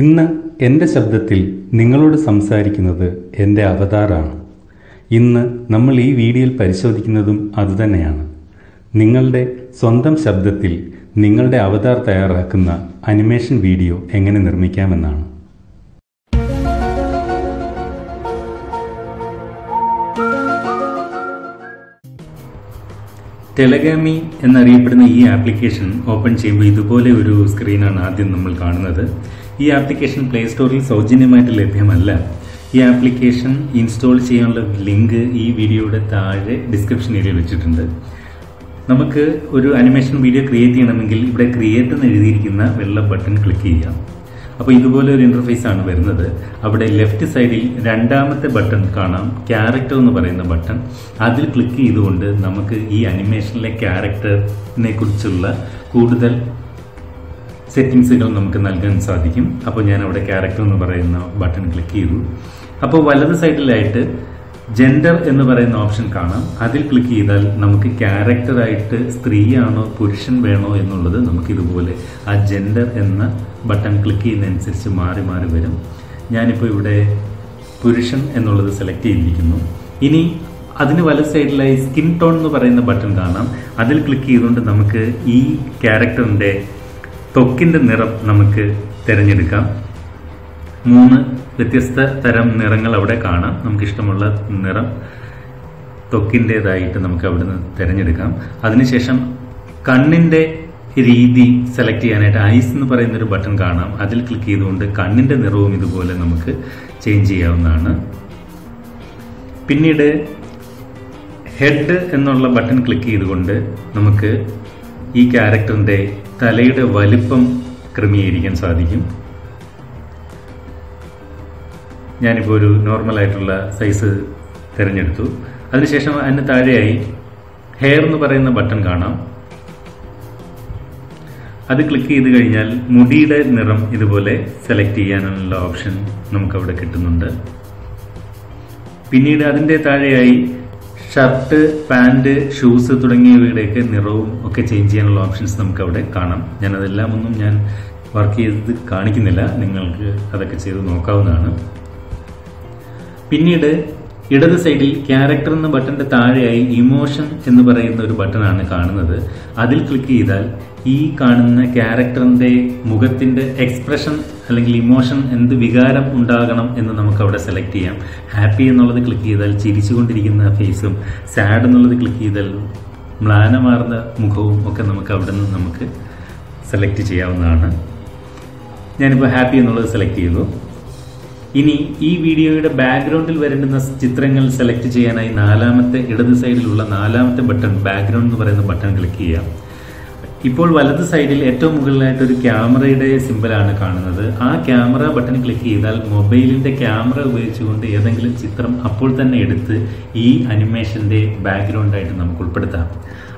ഇന്ന് എന്റെ ശബ്ദത്തിൽ നിങ്ങളോട് സംസാരിക്കുന്നത് എന്റെ അവതാറാണ്. ഇന്ന് നമ്മൾ ഈ വീഡിയോയിൽ പരിശോധിക്കുന്നതും അതുതന്നെയാണ്. നിങ്ങളുടെ സ്വന്തം ശബ്ദത്തിൽ നിങ്ങളുടെ അവതാർ തയ്യാറാക്കുന്ന അനിമേഷൻ വീഡിയോ എങ്ങനെ നിർമ്മിക്കാമെന്നാണ്. ടെലഗാമി എന്നറിയപ്പെടുന്ന ഈ ആപ്ലിക്കേഷൻ ഓപ്പൺ ചെയ്യുമ്പോൾ ഇതുപോലെ ഒരു സ്ക്രീനാണ് ആദ്യം നമ്മൾ കാണുന്നത്. ഈ ആപ്ലിക്കേഷൻ പ്ലേ സ്റ്റോറിൽ സൗജന്യമായിട്ട് ലഭ്യമല്ല. ഈ ആപ്ലിക്കേഷൻ ഇൻസ്റ്റാൾ ചെയ്യാനുള്ള ലിങ്ക് ഈ വീഡിയോയുടെ താഴെ ഡിസ്ക്രിപ്ഷൻ ഏരിയയിൽ വെച്ചിട്ടുണ്ട്. നമുക്ക് ഒരു അനിമേഷൻ വീഡിയോ ക്രിയേറ്റ് ചെയ്യണമെങ്കിൽ ഇവിടെ ക്രിയേറ്റ് എന്ന് എഴുതിയിരിക്കുന്ന വെള്ള ബട്ടൺ ക്ലിക്ക് ചെയ്യാം അപ്പോൾ ഇതുപോലെ ഒരു ഇന്റർഫേസ് ആണ് വരുന്നത്. അവിടെ ലെഫ്റ്റ് സൈഡിൽ രണ്ടാമത്തെ ബട്ടൺ കാണാം. ക്യാരക്ടർ എന്ന് പറയുന്ന ബട്ടൺ. അതിൽ ക്ലിക്ക് ചെയ്തുകൊണ്ട് നമുക്ക് ഈ അനിമേഷനിലെ ക്യാരക്ടറിനെ കുറിച്ചുള്ള കൂടുതൽ സെറ്റിങ്സുകൾ നമുക്ക് നൽകാൻ സാധിക്കും. അപ്പോൾ ഞാൻ അവിടെ ക്യാരക്ടർ എന്ന് പറയുന്ന ബട്ടൺ ക്ലിക്ക് ചെയ്തു. അപ്പോൾ വലത് സൈഡിലായിട്ട് ജെൻഡർ എന്ന് പറയുന്ന ഓപ്ഷൻ കാണാം. അതിൽ ക്ലിക്ക് ചെയ്താൽ നമുക്ക് ക്യാരക്ടറായിട്ട് സ്ത്രീയാണോ പുരുഷൻ വേണോ എന്നുള്ളത് നമുക്ക് ഇതുപോലെ ആ ജെൻഡർ എന്ന ബട്ടൺ ക്ലിക്ക് ചെയ്യുന്നതനുസരിച്ച് മാറി മാറി വരും. ഞാനിപ്പോൾ ഇവിടെ പുരുഷൻ എന്നുള്ളത് സെലക്ട് ചെയ്തിരിക്കുന്നു. ഇനി അതിന് വല സൈഡിലായി സ്കിൻ ടോൺ എന്ന് പറയുന്ന ബട്ടൺ കാണാം. അതിൽ ക്ലിക്ക് ചെയ്തുകൊണ്ട് നമുക്ക് ഈ ക്യാരക്ടറിന്റെ ത്വക്കിന്റെ നിറം നമുക്ക് തിരഞ്ഞെടുക്കാം. മൂന്ന് വ്യത്യസ്ത തരം നിറങ്ങൾ അവിടെ കാണാം. നമുക്ക് ഇഷ്ടമുള്ള നിറം ത്വക്കിന്റെതായിട്ട് നമുക്ക് അവിടെ നിന്ന് തിരഞ്ഞെടുക്കാം. അതിനുശേഷം കണ്ണിന്റെ രീതി സെലക്ട് ചെയ്യാനായിട്ട് ഐസ് എന്ന് പറയുന്ന ഒരു ബട്ടൺ കാണാം. അതിൽ ക്ലിക്ക് ചെയ്തുകൊണ്ട് കണ്ണിന്റെ നിറവും ഇതുപോലെ നമുക്ക് ചേഞ്ച് ചെയ്യാവുന്നതാണ്. പിന്നീട് ഹെഡ് എന്നുള്ള ബട്ടൺ ക്ലിക്ക് ചെയ്തുകൊണ്ട് നമുക്ക് ഈ ക്യാരക്ടറിന്റെ തലയുടെ വലിപ്പം ക്രമീകരിക്കാൻ സാധിക്കും. ഞാനിപ്പോൾ ഒരു നോർമലായിട്ടുള്ള സൈസ് തിരഞ്ഞെടുത്തു. അതിനുശേഷം അതിന് താഴെയായി ഹെയർ എന്ന് പറയുന്ന ബട്ടൺ കാണാം. അത് ക്ലിക്ക് ചെയ്ത് കഴിഞ്ഞാൽ മുടിയുടെ നിറം ഇതുപോലെ സെലക്ട് ചെയ്യാനുള്ള ഓപ്ഷൻ നമുക്കവിടെ കിട്ടുന്നുണ്ട്. പിന്നീട് അതിന്റെ താഴെയായി ഷർട്ട് പാന്റ് ഷൂസ് തുടങ്ങിയവയുടെയൊക്കെ നിറവും ഒക്കെ ചേഞ്ച് ചെയ്യാനുള്ള ഓപ്ഷൻസ് നമുക്ക് അവിടെ കാണാം. ഞാൻ അതെല്ലാം ഒന്നും ഞാൻ വർക്ക് ചെയ്ത് കാണിക്കുന്നില്ല. നിങ്ങൾക്ക് അതൊക്കെ ചെയ്ത് നോക്കാവുന്നതാണ്. പിന്നീട് ഇടത് സൈഡിൽ ക്യാരക്ടർ എന്ന ബട്ടന്റെ താഴെയായി ഇമോഷൻ എന്ന് പറയുന്ന ഒരു ബട്ടണാണ് കാണുന്നത്. അതിൽ ക്ലിക്ക് ചെയ്താൽ ഈ കാണുന്ന ക്യാരക്ടറിന്റെ മുഖത്തിന്റെ എക്സ്പ്രഷൻ അല്ലെങ്കിൽ ഇമോഷൻ എന്ത് വികാരം ഉണ്ടാകണം എന്ന് നമുക്ക് അവിടെ സെലക്ട് ചെയ്യാം. ഹാപ്പി എന്നുള്ളത് ക്ലിക്ക് ചെയ്താൽ ചിരിച്ചുകൊണ്ടിരിക്കുന്ന ഫേസും സാഡ് എന്നുള്ളത് ക്ലിക്ക് ചെയ്താൽ മ്ലാനമാർന്ന മുഖവും ഒക്കെ നമുക്ക് അവിടെ നിന്ന് നമുക്ക് സെലക്ട് ചെയ്യാവുന്നതാണ്. ഞാനിപ്പോൾ ഹാപ്പി എന്നുള്ളത് സെലക്ട് ചെയ്തു. ഇനി ഈ വീഡിയോയുടെ ബാക്ക്ഗ്രൗണ്ടിൽ വരേണ്ടുന്ന ചിത്രങ്ങൾ സെലക്ട് ചെയ്യാനായി നാലാമത്തെ ഇടത് സൈഡിലുള്ള നാലാമത്തെ ബട്ടൺ ബാക്ക്ഗ്രൗണ്ട് എന്ന് പറയുന്ന ബട്ടൺ ക്ലിക്ക് ചെയ്യാം. ഇപ്പോൾ വലത് സൈഡിൽ ഏറ്റവും മുകളിലായിട്ട് ഒരു ക്യാമറയുടെ സിമ്പലാണ് കാണുന്നത്. ആ ക്യാമറ ബട്ടൺ ക്ലിക്ക് ചെയ്താൽ മൊബൈലിന്റെ ക്യാമറ ഉപയോഗിച്ചുകൊണ്ട് ഏതെങ്കിലും ചിത്രം അപ്പോൾ തന്നെ എടുത്ത് ഈ അനിമേഷന്റെ ബാക്ക്ഗ്രൗണ്ടായിട്ട് നമുക്ക് ഉൾപ്പെടുത്താം.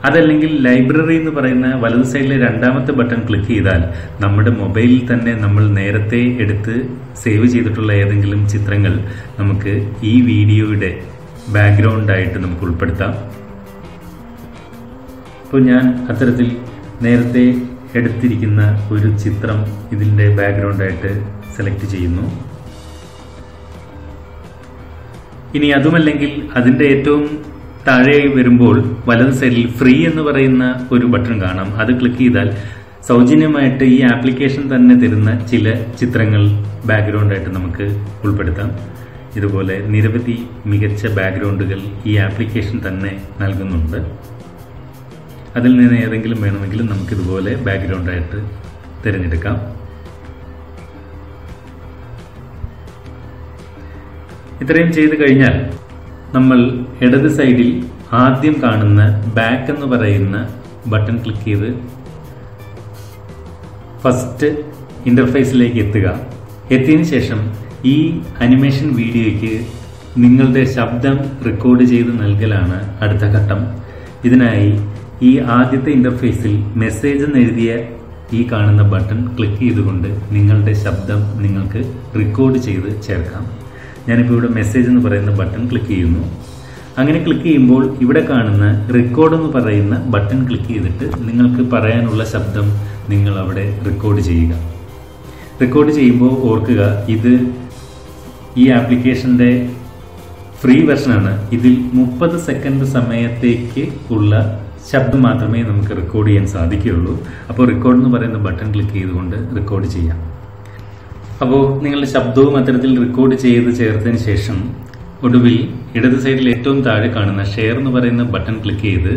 അതല്ലെങ്കിൽ ലൈബ്രറി എന്ന് പറയുന്ന വലത് സൈഡിലെ രണ്ടാമത്തെ ബട്ടൺ ക്ലിക്ക് ചെയ്താൽ നമ്മുടെ മൊബൈലിൽ തന്നെ നമ്മൾ നേരത്തെ എടുത്ത് സേവ് ചെയ്തിട്ടുള്ള ഏതെങ്കിലും ചിത്രങ്ങൾ നമുക്ക് ഈ വീഡിയോയുടെ ബാക്ക്ഗ്രൗണ്ടായിട്ട് നമുക്ക് ഉൾപ്പെടുത്താം. അപ്പോൾ ഞാൻ അത്തരത്തിൽ നേരത്തെ എടുത്തിരിക്കുന്ന ഒരു ചിത്രം ഇതിന്റെ ബാക്ക്ഗ്രൗണ്ടായിട്ട് സെലക്ട് ചെയ്യുന്നു. ഇനി അതുമല്ലെങ്കിൽ അതിന്റെ ഏറ്റവും താഴെ വരുമ്പോൾ വലത് സൈഡിൽ ഫ്രീ എന്ന് പറയുന്ന ഒരു ബട്ടൺ കാണാം. അത് ക്ലിക്ക് ചെയ്താൽ സൗജന്യമായിട്ട് ഈ ആപ്ലിക്കേഷൻ തന്നെ തരുന്ന ചില ചിത്രങ്ങൾ ബാക്ക്ഗ്രൗണ്ടായിട്ട് നമുക്ക് ഉൾപ്പെടുത്താം. ഇതുപോലെ നിരവധി മികച്ച ബാക്ക്ഗ്രൗണ്ടുകൾ ഈ ആപ്ലിക്കേഷൻ തന്നെ നൽകുന്നുണ്ട്. അതിൽ നിന്ന് ഏതെങ്കിലും വേണമെങ്കിൽ നമുക്കിതുപോലെ ബാക്ക്ഗ്രൗണ്ടായിട്ട് തിരഞ്ഞെടുക്കാം. ഇത്രയും ചെയ്ത് കഴിഞ്ഞാൽ നമ്മൾ ഇടത് സൈഡിൽ ആദ്യം കാണുന്ന ബാക്ക് എന്ന് പറയുന്ന ബട്ടൺ ക്ലിക്ക് ചെയ്ത് ഫസ്റ്റ് ഇന്റർഫേസിലേക്ക് എത്തുക. എത്തിയതിന് ശേഷം ഈ അനിമേഷൻ വീഡിയോയ്ക്ക് നിങ്ങളുടെ ശബ്ദം റെക്കോർഡ് ചെയ്ത് നൽകലാണ് അടുത്ത ഘട്ടം. ഇതിനായി ഈ ആദ്യത്തെ ഇന്റർഫേസിൽ മെസ്സേജ് എന്ന് എഴുതിയ ഈ കാണുന്ന ബട്ടൺ ക്ലിക്ക് ചെയ്തുകൊണ്ട് നിങ്ങളുടെ ശബ്ദം നിങ്ങൾക്ക് റെക്കോർഡ് ചെയ്ത് ചേർക്കാം. ഞാനിപ്പോൾ ഇവിടെ മെസ്സേജ് എന്ന് പറയുന്ന ബട്ടൺ ക്ലിക്ക് ചെയ്യുന്നു. അങ്ങനെ ക്ലിക്ക് ചെയ്യുമ്പോൾ ഇവിടെ കാണുന്ന റെക്കോർഡ് എന്ന് പറയുന്ന ബട്ടൺ ക്ലിക്ക് ചെയ്തിട്ട് നിങ്ങൾക്ക് പറയാനുള്ള ശബ്ദം നിങ്ങൾ അവിടെ റെക്കോർഡ് ചെയ്യുക. റെക്കോർഡ് ചെയ്യുമ്പോൾ ഓർക്കുക ഇത് ഈ ആപ്ലിക്കേഷന്റെ ഫ്രീ വെർഷനാണ് ഇതിൽ മുപ്പത് സെക്കൻഡ് സമയത്തേക്ക് ഉള്ള ശബ്ദം മാത്രമേ നമുക്ക് റെക്കോർഡ് ചെയ്യാൻ സാധിക്കുകയുള്ളൂ. അപ്പോൾ റെക്കോർഡ് എന്ന് പറയുന്ന ബട്ടൺ ക്ലിക്ക് ചെയ്തുകൊണ്ട് റെക്കോർഡ് ചെയ്യാം. അപ്പോൾ നിങ്ങളുടെ ശബ്ദവും അത്തരത്തിൽ റെക്കോർഡ് ചെയ്ത് ചേർത്തതിന് ശേഷം ഒടുവിൽ ഇടത് സൈഡിൽ ഏറ്റവും താഴെ കാണുന്ന ഷെയർ എന്ന് പറയുന്ന ബട്ടൺ ക്ലിക്ക് ചെയ്ത്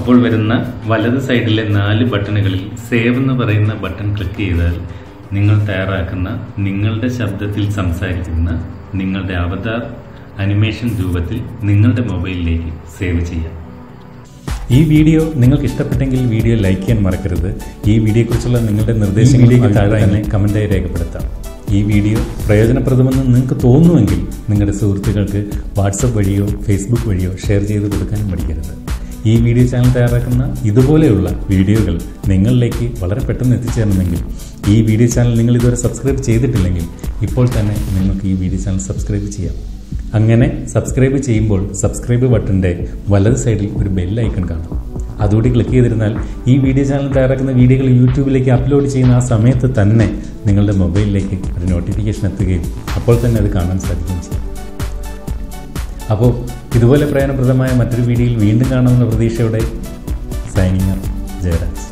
അപ്പോൾ വരുന്ന വലത് സൈഡിലെ നാല് ബട്ടണുകളിൽ സേവ് എന്ന് പറയുന്ന ബട്ടൺ ക്ലിക്ക് ചെയ്താൽ നിങ്ങൾ തയ്യാറാക്കുന്ന നിങ്ങളുടെ ശബ്ദത്തിൽ സംസാരിക്കുന്ന നിങ്ങളുടെ അവതാർ അനിമേഷൻ രൂപത്തിൽ നിങ്ങളുടെ മൊബൈലിലേക്ക് സേവ് ചെയ്യാം. ഈ വീഡിയോ നിങ്ങൾക്ക് ഇഷ്ടപ്പെട്ടെങ്കിൽ വീഡിയോ ലൈക്ക് ചെയ്യാൻ മറക്കരുത്. ഈ വീഡിയോയെക്കുറിച്ചുള്ള നിങ്ങളുടെ നിർദ്ദേശങ്ങളിലേക്ക് താഴെ തന്നെ കമന്റായി രേഖപ്പെടുത്താം. ഈ വീഡിയോ പ്രയോജനപ്രദമെന്ന് നിങ്ങൾക്ക് തോന്നുമെങ്കിൽ നിങ്ങളുടെ സുഹൃത്തുക്കൾക്ക് വാട്സപ്പ് വഴിയോ ഫേസ്ബുക്ക് വഴിയോ ഷെയർ ചെയ്ത് കൊടുക്കാനും മടിക്കരുത്. ഈ വീഡിയോ ചാനൽ തയ്യാറാക്കുന്ന ഇതുപോലെയുള്ള വീഡിയോകൾ നിങ്ങളിലേക്ക് വളരെ പെട്ടെന്ന് എത്തിച്ചേരണമെങ്കിൽ ഈ വീഡിയോ ചാനൽ നിങ്ങൾ ഇതുവരെ സബ്സ്ക്രൈബ് ചെയ്തിട്ടില്ലെങ്കിൽ ഇപ്പോൾ തന്നെ നിങ്ങൾക്ക് ഈ വീഡിയോ ചാനൽ സബ്സ്ക്രൈബ് ചെയ്യാം. അങ്ങനെ സബ്സ്ക്രൈബ് ചെയ്യുമ്പോൾ സബ്സ്ക്രൈബ് ബട്ടന്റെ വലത് സൈഡിൽ ഒരു ബെൽ ഐക്കൺ കാണാം. അതുകൂടി ക്ലിക്ക് ചെയ്തിരുന്നാൽ ഈ വീഡിയോ ചാനൽ തയ്യാറാക്കുന്ന വീഡിയോകൾ യൂട്യൂബിലേക്ക് അപ്ലോഡ് ചെയ്യുന്ന ആ സമയത്ത് തന്നെ നിങ്ങളുടെ മൊബൈലിലേക്ക് ഒരു നോട്ടിഫിക്കേഷൻ എത്തുകയും അപ്പോൾ തന്നെ അത് കാണാൻ സാധിക്കുകയും ചെയ്യും. അപ്പോൾ ഇതുപോലെ പ്രയോജനപ്രദമായ മറ്റൊരു വീഡിയോയിൽ വീണ്ടും കാണാമെന്ന പ്രതീക്ഷയോടെ സൈനിങ് ജയരാജ്.